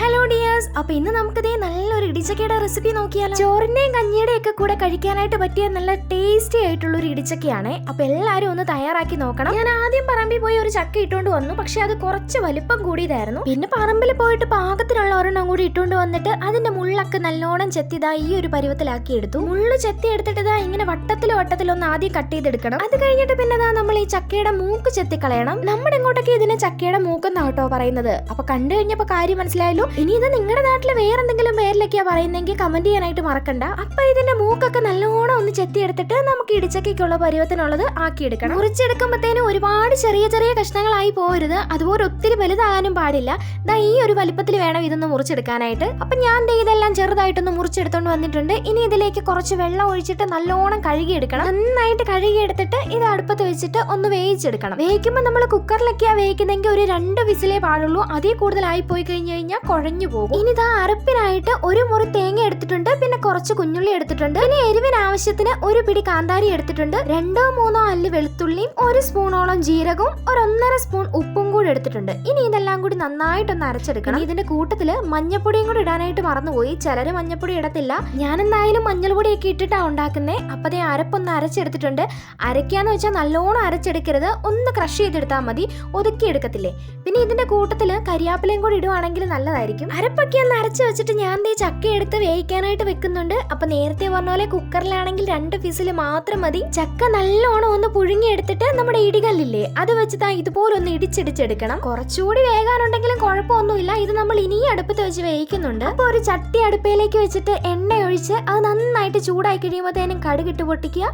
Hello dears അപ്പൊ ഇന്ന് നമുക്കിതേ നല്ലൊരു ഇടിച്ചക്കയുടെ റെസിപ്പി നോക്കിയാലോ? ചോറിന്റെയും കഞ്ഞിയുടെ ഒക്കെ കൂടെ കഴിക്കാനായിട്ട് പറ്റിയ നല്ല ടേസ്റ്റി ആയിട്ടുള്ള ഒരു ഇടിച്ചക്കയാണ്. അപ്പൊ എല്ലാരും ഒന്ന് തയ്യാറാക്കി നോക്കണം. ഞാൻ ആദ്യം പറമ്പിൽ പോയി ഒരു ചക്ക ഇട്ടുകൊണ്ട് വന്നു. പക്ഷെ അത് കുറച്ച് വലിപ്പം കൂടിയതായിരുന്നു. പിന്നെ പറമ്പിൽ പോയിട്ട് പാകത്തിനുള്ള ഒരെണ്ണം കൂടി ഇട്ടുകൊണ്ട് വന്നിട്ട് അതിന്റെ മുള്ളൊക്കെ നല്ലോണം ചെത്തിതാ ഈ ഒരു പരുവത്തിലാക്കി എടുത്തു. മുള്ളു ചെത്തി എടുത്തിട്ട് ഇതാ ഇങ്ങനെ വട്ടത്തിലോ വട്ടത്തിലോ ഒന്ന് ആദ്യം കട്ട് ചെയ്തെടുക്കണം. അത് കഴിഞ്ഞിട്ട് പിന്നെ ദാ നമ്മൾ ഈ ചക്കയുടെ മൂക്ക് ചെത്തി കളയണം നമ്മുടെ ഇങ്ങോട്ടൊക്കെ ഇതിനെ ചക്കയുടെ മൂക്കെന്നാട്ടോ പറയുന്നത്. അപ്പൊ കണ്ടു കഴിഞ്ഞപ്പോ കാര്യം മനസ്സിലായല്ലോ? ഇനി ഇത് നിങ്ങളുടെ നാട്ടിൽ വേറെ എന്തെങ്കിലും പേരിലൊക്കെയാ പറയുന്നെങ്കിൽ കമന്റ് ചെയ്യാനായിട്ട് മറക്കണ്ട. അപ്പൊ ഇതിന്റെ മൂക്കൊക്കെ നല്ലോണം ഒന്ന് ചെത്തി എടുത്തിട്ട് നമുക്ക് ഇടിച്ചക്കയ്ക്കുള്ള പരുവത്തിനുള്ളത് ആക്കിയെടുക്കണം. മുറിച്ചെടുക്കുമ്പോഴത്തേനും ഒരുപാട് ചെറിയ ചെറിയ കഷ്ണങ്ങളായി പോരുത് അതുപോലെ ഒത്തിരി വലുതാകാനും പാടില്ല. ദാ ഈ ഒരു വലിപ്പത്തിൽ വേണം ഇതൊന്ന് മുറിച്ചെടുക്കാനായിട്ട്. അപ്പൊ ഞാൻ ഇതെല്ലാം ചെറുതായിട്ടൊന്ന് മുറിച്ചെടുത്തോണ്ട് വന്നിട്ടുണ്ട്. ഇനി ഇതിലേക്ക് കുറച്ച് വെള്ളം ഒഴിച്ചിട്ട് നല്ലോണം കഴുകിയെടുക്കണം. നന്നായിട്ട് കഴുകിയെടുത്തിട്ട് ഇത് അടുപ്പത്ത് വെച്ചിട്ട് ഒന്ന് വേവിച്ചെടുക്കണം. വേവിക്കുമ്പോൾ നമ്മൾ കുക്കറിലൊക്കെയാ വേവിക്കുന്നെങ്കിൽ ഒരു രണ്ട് വിസിലേ പാടുള്ളൂ. അതിൽ കൂടുതലായി പോയി കഴിഞ്ഞു കഴിഞ്ഞാൽ കുഴഞ്ഞു പോകും. ഇനി ഇതാ അരപ്പിനായിട്ട് ഒരു മുറി തേങ്ങ എടുത്തിട്ടുണ്ട്. പിന്നെ കുറച്ച് കുഞ്ഞുള്ളി എടുത്തിട്ടുണ്ട്. പിന്നെ എരിവിന് ആവശ്യത്തിന് ഒരു പിടി കാന്താരി എടുത്തിട്ടുണ്ട്. രണ്ടോ മൂന്നോ അല്ലി വെളുത്തുള്ളിയും ഒരു സ്പൂണോളം ജീരകവും ഒരു ഒന്നര സ്പൂൺ ഉപ്പും കൂടി എടുത്തിട്ടുണ്ട്. ഇനി ഇതെല്ലാം കൂടി നന്നായിട്ടൊന്ന് അരച്ചെടുക്കണം. ഇതിന്റെ കൂട്ടത്തിൽ മഞ്ഞപ്പൊടിയും കൂടി ഇടാനായിട്ട് മറന്നുപോയി. ചിലര് മഞ്ഞപ്പൊടി ഇടത്തില്ല. ഞാൻ എന്തായാലും മഞ്ഞൾപ്പൊടിയൊക്കെ ഇട്ടിട്ടാ ഉണ്ടാക്കുന്നേ. അപ്പതേ അരപ്പൊന്ന് അരച്ചെടുത്തിട്ടുണ്ട്. അരയ്ക്കാന്ന് വെച്ചാൽ നല്ലോണം അരച്ചെടുക്കരുത്. ഒന്ന് ക്രഷ് ചെയ്തെടുത്താൽ മതി. ഒതുക്കി എടുക്കത്തില്ലേ പിന്നെ ഇതിന്റെ കൂട്ടത്തിൽ കരിയാപ്പിലയും കൂടി ഇടുവാണെങ്കിൽ നല്ലതായിരിക്കും. അരപ്പൊക്കെ ഒന്ന് അരച്ച് വെച്ചിട്ട് ഞാൻ ദേ ചക്ക എടുത്ത് വേവിക്കാനായിട്ട് വെക്കുന്നുണ്ട്. അപ്പൊ നേരത്തെ പറഞ്ഞ പോലെ കുക്കറിലാണെങ്കിൽ രണ്ട് ഫിസിൽ മാത്രം മതി. ചക്ക നല്ലോണം ഒന്ന് പുഴുങ്ങിയെടുത്തിട്ട് നമ്മുടെ ഇടികല്ലില്ലേ അത് വെച്ച് താ ഇതുപോലെ ഒന്ന് ഇടിച്ചിടിച്ചെടുക്കണം കുറച്ചുകൂടി വേകാനുണ്ടെങ്കിലും കുഴപ്പമൊന്നുമില്ല. ഇത് നമ്മൾ ഇനിയും അടുപ്പത്ത് വെച്ച് വേവിക്കുന്നുണ്ട്. അപ്പൊ ഒരു ചട്ടി അടുപ്പയിലേക്ക് വെച്ചിട്ട് എണ്ണ ഒഴിച്ച് അത് നന്നായിട്ട് ചൂടായി കഴിയുമ്പോഴത്തേനും കടുകിട്ട് പൊട്ടിക്കുക.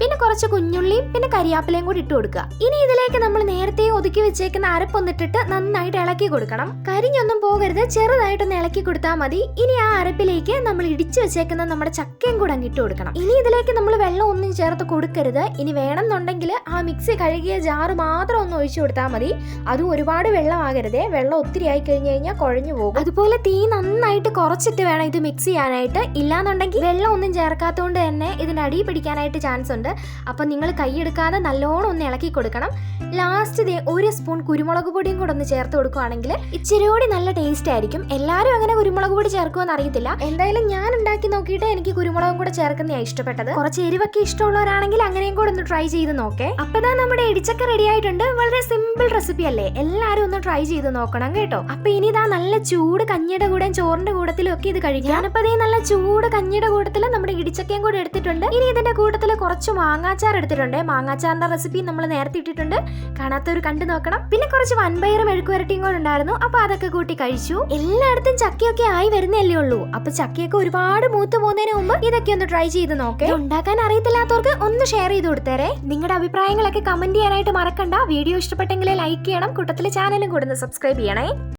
പിന്നെ കുറച്ച് കുഞ്ഞുള്ളിയും പിന്നെ കരിയാപ്പിലയും കൂടി ഇട്ട് കൊടുക്കുക. ഇനി ഇതിലേക്ക് നമ്മൾ നേരത്തെ ഒതുക്കി വെച്ചേക്കുന്ന അരപ്പൊന്നിട്ടിട്ട് നന്നായിട്ട് ഇളക്കി കൊടുക്കണം. കരിഞ്ഞൊന്നും പോകരുത് ചെറുതായിട്ടൊന്ന് ഇളക്കി കൊടുത്താൽ മതി. ഇനി ആ അരപ്പിലേക്ക് നമ്മൾ ഇടിച്ചു വെച്ചേക്കുന്ന നമ്മുടെ ചക്കയും കൂടെ അങ്ങ് ഇട്ട് കൊടുക്കണം. ഇനി ഇതിലേക്ക് നമ്മൾ വെള്ളം ഒന്നും ചേർത്ത് കൊടുക്കരുത്. ഇനി വേണമെന്നുണ്ടെങ്കിൽ ആ മിക്സി കഴുകിയ ജാറ് മാത്രം ഒന്ന് ഒഴിച്ചു കൊടുത്താൽ മതി. അതും ഒരുപാട് വെള്ളം വെള്ളമാകരുതേ വെള്ളം ഒത്തിരി ആയി കഴിഞ്ഞു കഴിഞ്ഞാൽ കുഴഞ്ഞു പോകും. അതുപോലെ തീ നന്നായിട്ട് കുറച്ചിട്ട് വേണം ഇത് മിക്സ് ചെയ്യാനായിട്ട്. ഇല്ലാന്നുണ്ടെങ്കിൽ വെള്ളം ഒന്നും ചേർക്കാത്തതുകൊണ്ട് തന്നെ ഇതിന് അടി പിടിക്കാനായിട്ട് ചാൻസ് ഉണ്ട്. അപ്പം നിങ്ങൾ കൈയെടുക്കാതെ നല്ലോണം ഒന്ന് ഇളക്കി കൊടുക്കണം. ലാസ്റ്റ് ദേ ഒരു സ്പൂൺ കുരുമുളക് പൊടിയും കൂടെ ഒന്ന് ചേർത്ത് കൊടുക്കുകയാണെങ്കിൽ ഇച്ചിരി കൂടി നല്ല ടേസ്റ്റ് ആയിരിക്കും. എല്ലാവരും അങ്ങനെ കുരുമുളക് പൊടി ചേർക്കുമെന്ന് അറിയത്തില്ല. എന്തായാലും ഞാൻ ഉണ്ടാക്കി നോക്കിയിട്ട് എനിക്ക് കുരുമുളകും കൂടെ ചേർക്കുന്നതാണ് ഇഷ്ടപ്പെട്ടത്. കുറച്ച് എരിവൊക്കെ ഇഷ്ടമുള്ളവരാണെങ്കിൽ അങ്ങനെയും കൂടെ ഒന്ന് ട്രൈ ചെയ്ത് നോക്കേ. അപ്പതാ നമ്മുടെ ഇടിച്ചക്ക റെഡി ആയിട്ടുണ്ട്. വളരെ സിമ്പിൾ റെസിപ്പി അല്ലേ? എല്ലാവരും ഒന്ന് ട്രൈ ചെയ്ത് നോക്കണം കേട്ടോ. അപ്പൊ ഇനി ഇതാ നല്ല ചൂട് കഞ്ഞിയുടെ കൂടെയും ചോറിന്റെ കൂട്ടത്തിലും ഒക്കെ ഇത് കഴിക്കാം. ഞാനിപ്പോ ദേ നല്ല ചൂട് കഞ്ഞിയുടെ കൂട്ടത്തിൽ നമ്മുടെ ഇടിച്ചക്കയും കൂടെ എടുത്തിട്ടുണ്ട്. ഇനി ഇതിന്റെ കൂട്ടത്തിൽ കുറച്ച് മാങ്ങാച്ചാർ എടുത്തിട്ടുണ്ട്. മാങ്ങാച്ചാറിന്റെ റെസിപ്പി നമ്മൾ നേരത്തെ ഇട്ടിട്ടുണ്ട്. കാണാത്തവർ കണ്ടു നോക്കണം. പിന്നെ കുറച്ച് വൻപയറും മെഴുക്കുവരട്ടിയും കൂടെ ഉണ്ടായിരുന്നു. അപ്പൊ അതൊക്കെ കൂട്ടി കഴിച്ചു. എല്ലായിടത്തും ചക്കയൊക്കെ ആയി വരുന്നല്ലേ ഉള്ളൂ. അപ്പൊ ചക്കയൊക്കെ ഒരുപാട് മൂത്ത് പോകുന്നതിന് മുമ്പ് ഇതൊക്കെ ഒന്ന് ട്രൈ ചെയ്ത് നോക്കേ. ഉണ്ടാക്കാൻ അറിയത്തില്ലാത്തവർക്ക് ഒന്ന് ഷെയർ ചെയ്ത് കൊടുത്തേരെ. നിങ്ങളുടെ അഭിപ്രായങ്ങളൊക്കെ കമന്റ് ചെയ്യാനായിട്ട് മറക്കണ്ട. വീഡിയോ ഇഷ്ടപ്പെട്ടെങ്കിൽ ലൈക്ക് ചെയ്യണം. കൂട്ടത്തിൽ ചാനലും കൂടെ സബ്സ്ക്രൈബ് ചെയ്യണേ.